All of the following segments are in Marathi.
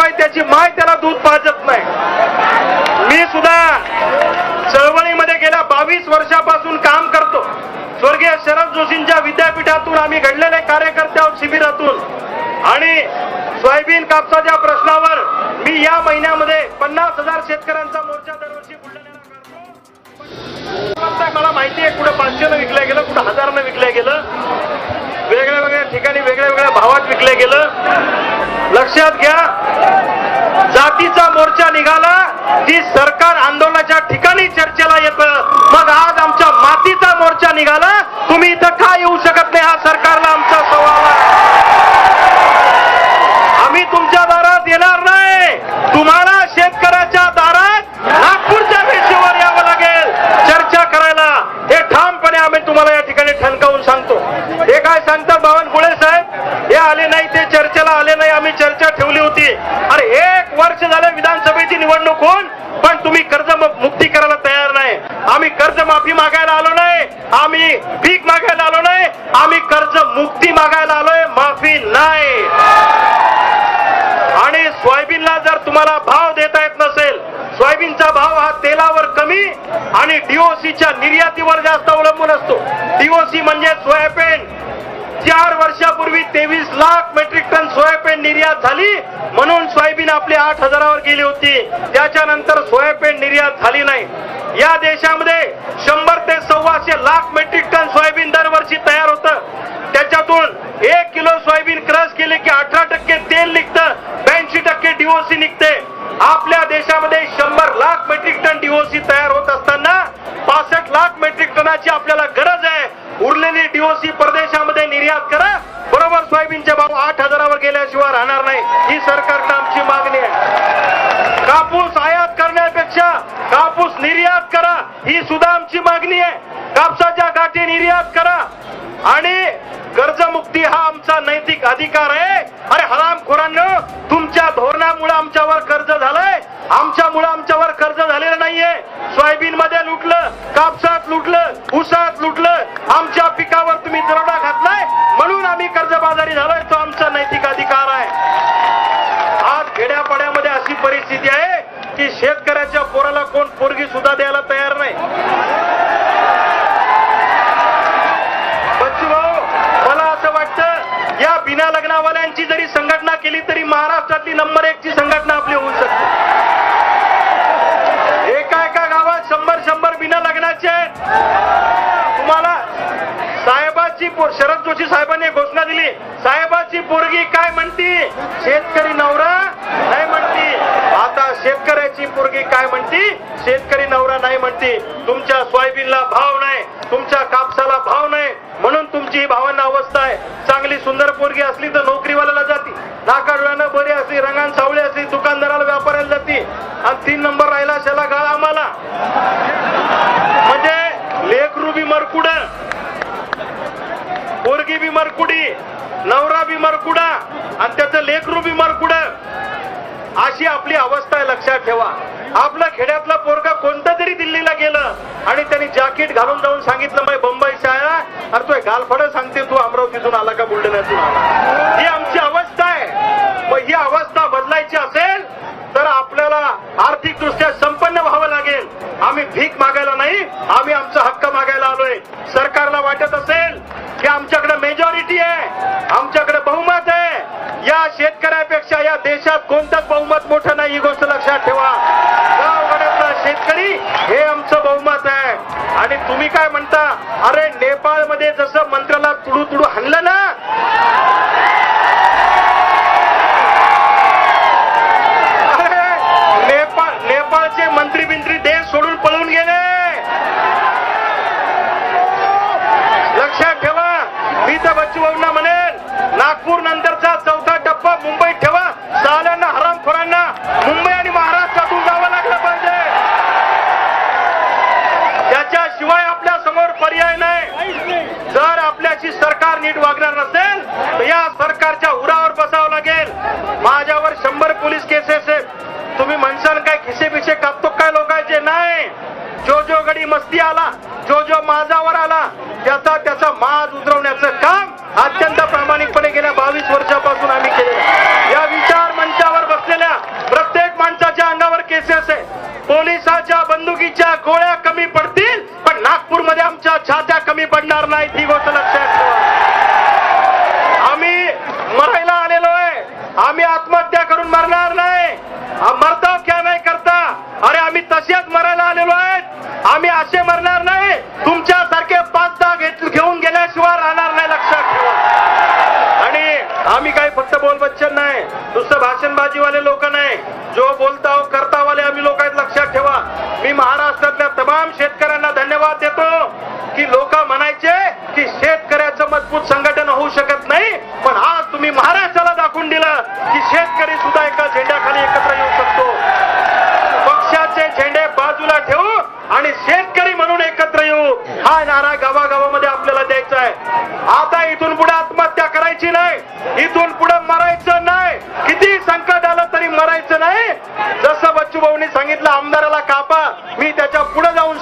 शिवाय त्याची माय त्याला दूध पाजत नाही. मी सुद्धा चळवळीमध्ये गेल्या बावीस वर्षापासून काम करतो. स्वर्गीय शरद जोशींच्या विद्यापीठातून आम्ही घडलेले कार्यकर्ते आहोत शिबिरातून. आणि सोयाबीन कापसाच्या प्रश्नावर मी या महिन्यामध्ये पन्नास हजार शेतकऱ्यांचा मोर्चा दरवर्षी बुलढाण्याला मला माहिती आहे कुठं पाचशेनं विकलं गेलं कुठं हजारनं विकलं गेलं. वेगळ्या वेगळ्या ठिकाणी वेगळ्या वेगळ्या भावात विकलं गेलं. लक्षात घ्या जातीचा मोर्चा निघाला की सरकार आंदोलनाच्या ठिकाणी चर्चेला येतं. मग आज आमच्या मातीचा मोर्चा निघाला. तुम्ही इथं का येऊ शकत नाही? हा सरकारला आमचा सवाल आहे. आम्ही तुमच्या दारात येणार नाही तुम्हाला शेतकऱ्याच्या दारात नागपूरच्या वेशीवर यावं लागेल चर्चा करायला हे ठामपणे आम्ही तुम्हाला या ठिकाणी ठणकावून सांगतो हे काय सांगतात बावनकुळे साहेब हे आले नाही ते चर्चेला आले नाही आम्ही चर्चा ठेवली होती अरे एक वर्ष झालं विधानसभेची निवडणूक होऊन पण तुम्ही कर्ज मुक्ती करायला तयार नाही आम्ही कर्ज माफी मागायला आलो नाही आम्ही भीक मागायला आलो नाही आम्ही कर्ज मुक्ती मागायला आलोय माफी नाही आणि सोयाबीनला जर तुम्हाला भाव देता येत नसेल सोयाबीनचा भाव हा तेलावर कमी आणि डीओसीच्या निर्यातीवर जास्त अवलंबून असतो. डीओसी म्हणजे सोयाबीन. चार वर्षापूर्वी तेवीस लाख मेट्रिक टन सोयाबीन निर्यात झाली. म्हणून सोयाबीन आपली आठ हजारावर गेली होती. त्याच्यानंतर सोयाबीन निर्यात झाली नाही. या देशामध्ये शंभर ते सव्वाशे लाख मेट्रिक टन सोयाबीन दरवर्षी तयार होतं त्याच्यातून एक किलो सोयाबीन क्रश केले की अठरा टक्के तेल निघतं ब्याऐंशी टक्के डीओसी निघते आपल्या देशामध्ये शंभर लाख मेट्रिक टन डीओसी तयार होत असताना पासष्ट लाख मेट्रिक टनाची आपल्याला गरज आहे उरलेली डीओसी परदेशामध्ये निर्यात करा कापसाचे भाव आठ हजारावर गेल्याशिवाय राहणार नाही. ही सरकारनं आमची मागणी आहे. कापूस आयात करण्यापेक्षा कापूस निर्यात करा. ही सुद्धा आमची मागणी आहे. कापसाच्या गाठी निर्यात करा. आणि कर्जमुक्ती हा आमचा नैतिक अधिकार आहे. अरे हरामखोरांनो तुमच्या धोरणामुळे आमच्यावर कर्ज झालंय. आमच्यामुळे आमच्यावर कर्ज झालेलं सोयाबीन मध्ये लुटलं कापसात लुटलं ऊसात लुटलं आमच्या पिकावर तुम्ही दरोडा घातलाय म्हणून आम्ही कर्जबाजारी झालोय तो आमचा नैतिक अधिकार आहे. आज खेड्यापाड्यामध्ये अशी परिस्थिती आहे की शेतकऱ्याच्या पोराला कोण पोरगी सुद्धा द्यायला तयार नाही. भाऊ मला वाटतं या बिना लग्नावाल्यांची जरी संघटना केली तरी महाराष्ट्रातली नंबर एक ची संघटना आपली होऊ शकते. शरद जोशी साहेबांनी घोषणा दिली. साहेबाची पोरगी काय म्हणती? शेतकरी नवरा नाही म्हणती. आता शेतकऱ्याची पोरगी काय म्हणती? शेतकरी नवरा नाही म्हणती. तुमच्या सोयाबीनला भाव नाही तुमच्या कापसाला भाव नाही. म्हणून तुमची ही भावांना अवस्था आहे. चांगली सुंदर पोरगी असली तर नोकरीवाल्याला जाती. नाकाडोळ्यानं बरी असली रंगान सावळी असली दुकानदाराला व्यापाऱ्याला जाती. आणि तीन नंबर राहिला त्याला गाळा आम्हाला. म्हणजे लेख रुबी मरकुड. पोरगी बी मरकुडी नवरा बी मरकुडा आणि त्याचं लेकरू बी मरकुड. अशी आपली अवस्था आहे लक्षात ठेवा. आपला खेड्यातला पोरगा कोणतं तरी दिल्लीला गेलं आणि त्यांनी जॅकेट घालून जाऊन सांगितलं माय बंबई शाळा अरे तो गालफड सांगते तू अमरावतीतून आला का बुलढाण्यातून आला? ही आमची अवस्था आहे. मग ही अवस्था आहे. आणि तुम्ही काय म्हणता? अरे नेपाळमध्ये जसं मंत्र्याला तुडू तुडू हाणलं ना? अरे, नेपाळ नेपाळचे मंत्री बिंत्री देश सोडून पळून गेले. लक्षात ठेवा. मी तर बच्चू म्हणेन नागपूर नंतरचा चौथा टप्पा मुंबईत ठेवा. नीट वागणार नसेल तर या सरकारच्या उरावर बसावं लागेल. माझ्यावर शंभर पोलीस केसेस आहेत. तुम्ही म्हणसाल काय खिसे बिसे कापतो काय लोकांचे? नाही. जो जो गडी मस्ती आला जो जो माझावर आला त्याचा त्याचा माज उतरवण्याचं काम अत्यंत प्रामाणिकपणे केलं असे मरणार नाही. तुमच्यासारखे पाच दहा घेत- घेऊन गेल्याशिवाय राहणार नाही लक्षात ठेवा. आणि आम्ही काही फक्त बोल बच्चन नाही. नुसतं भाषणबाजीवाले लोक नाही. जो बोलता हो करता म्हणून येऊ हा नारा गावागावामध्ये आपल्याला द्यायचा आहे. आता इथून पुढे आत्महत्या करायची नाही. इथून पुढे मरायचं नाही. किती संकट आलं तरी मरायचं नाही. जसं बच्चू भाऊनी सांगितलं आमदाराला कापा. मी त्याच्या पुढे जाऊन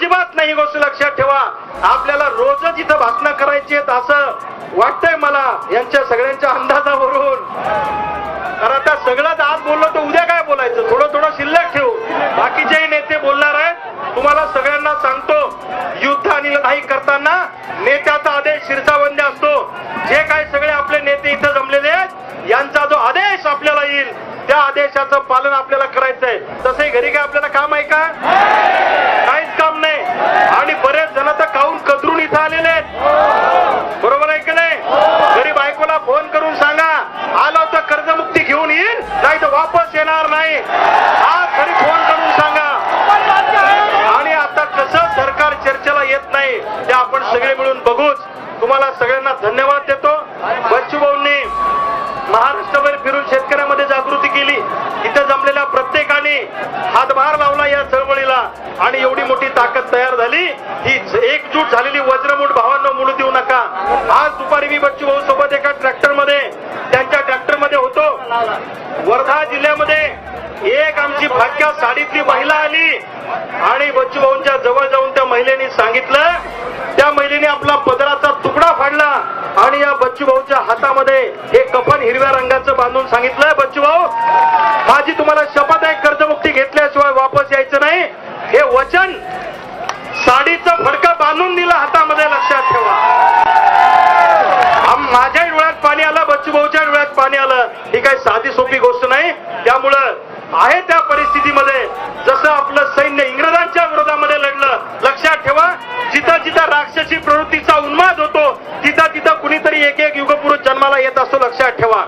अजिबात नाही गोष्ट लक्षात ठेवा. आपल्याला रोजच इथं भाषणं करायची आहेत असं वाटतंय मला यांच्या सगळ्यांच्या अंदाजावरून. कारण आता सगळंच आज बोललो तर उद्या काय बोलायचं? थोडं थोडं शिल्लक ठेवू. बाकीचेही नेते बोलणार आहेत. तुम्हाला सगळ्यांना सांगतो युद्ध आणि लढाई करताना नेत्याचा आदेश शिरसावंद्य असतो. जे काही सगळे आपले नेते इथं जमलेले आहेत यांचा जो आदेश आपल्याला येईल त्या आदेशाचं पालन आपल्याला करायचंय. तसंही घरी काय आपल्याला काम आहे का? तुम्हाला सगळ्यांना धन्यवाद देतो. बच्चूभाऊंनी महाराष्ट्रभर फिरून शेतकऱ्यामध्ये जागृती केली. इथं जमलेल्या प्रत्येकाने हातभार लावला या चळवळीला आणि एवढी मोठी ताकद तयार झाली. ही एकजूट झालेली वज्रमूठ भावांना मुलू देऊ नका. आज दुपारी मी बच्चू भाऊ सोबत एका ट्रॅक्टरमध्ये त्यांच्या ट्रॅक्टरमध्ये होतो. वर्धा जिल्ह्यामध्ये एक आमची फाटक्या साडीतली महिला आली. आणि बच्चूभाऊंच्या जवळ जाऊन त्या महिलेने सांगितलं त्या महिलेने आपला पदराचा तुकडा फाडला आणि या बच्चूभाऊच्या हातामध्ये हे कफन हिरव्या रंगाचं बांधून सांगितलं बच्चूभाऊ माझी तुम्हाला शपथ आहे कर्जमुक्ती घेतल्याशिवाय वापस यायचं नाही. हे वचन साडीचा फडका बांधून दिला हातामध्ये लक्षात ठेवा. आम- माझ्या डोळ्यात पाणी आलं बच्चूभाऊच्या डोळ्यात पाणी आलं. ही काही साधी सोपी गोष्ट नाही. त्यामुळं आहे त्या परिस्थितीमध्ये जसं आपलं सैन्य इंग्रजांच्या विरोधामध्ये लढलं. लक्षात ठेवा. जिथं जिथं राक्षसी प्रवृत्तीचा उन्माद होतो तिथं तिथं कुणीतरी एक एक युगपुरुष जन्माला येत असतो लक्षात ठेवा.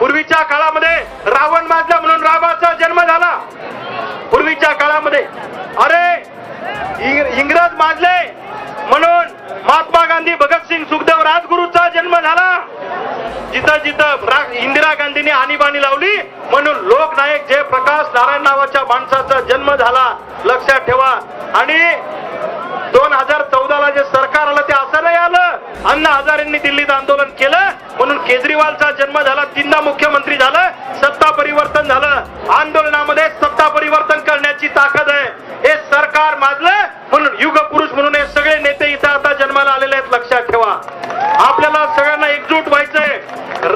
पूर्वीच्या काळामध्ये रावण माजला म्हणून रामाचा जन्म झाला. पूर्वीच्या काळामध्ये अरे इंग- इंग्रज माजले म्हणून महात्मा गांधी भगतसिंग सुखदेव राजगुरूचा जन्म झाला. जिथं जिथं इंदिरा गांधीने आणीबाणी लावली म्हणून लोकनायक जयप्रकाश नारायण नावाच्या माणसाचा जन्म झाला. लक्षात ठेवा. आणि दोन हजार चौदाला जे सरकार आलं ते असं नाही आलं. अण्णा हजारेंनी दिल्लीत आंदोलन केलं म्हणून केजरीवालचा जन्म झाला तीनदा मुख्यमंत्री झालं सत्ता परिवर्तन झालं. आंदोलनामध्ये सत्ता परिवर्तन करण्याची ताकद आहे. हे सरकार माजलं म्हणून युग पुरुष म्हणून हे सगळे नेते इथं आता जन्माला आलेले आहेत लक्षात ठेवा. आपल्याला सगळ्यांना एकजूट व्हायचंय.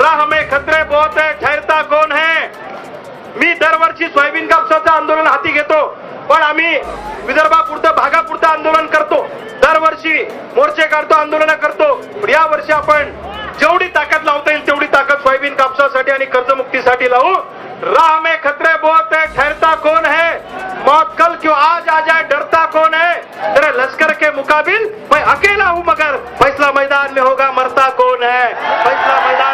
राह में खतरे बहुत है ठहरता कोण है. मी दरवर्षी सोयाबीन कापसाचं आंदोलन हाती घेतो. पण आम्ही विदर्भापुरतं भागापुरतं आंदोलन करतो. दरवर्षी मोर्चे काढतो आंदोलन करतो. पण या वर्षी आपण जेवढी ताकद लावता येईल तेवढी ताकद सोयाबीन कापसासाठी आणि कर्जमुक्तीसाठी लावू. राह में खतरे बहुत है ठहरता कौन है? मौत कल क्यों आज आ जाए डरता कौन है? तेरे लश्कर के मुकाबिल मैं अकेला हूं मगर फैसला मैदान में होगा मरता कौन है? फैसला मैदान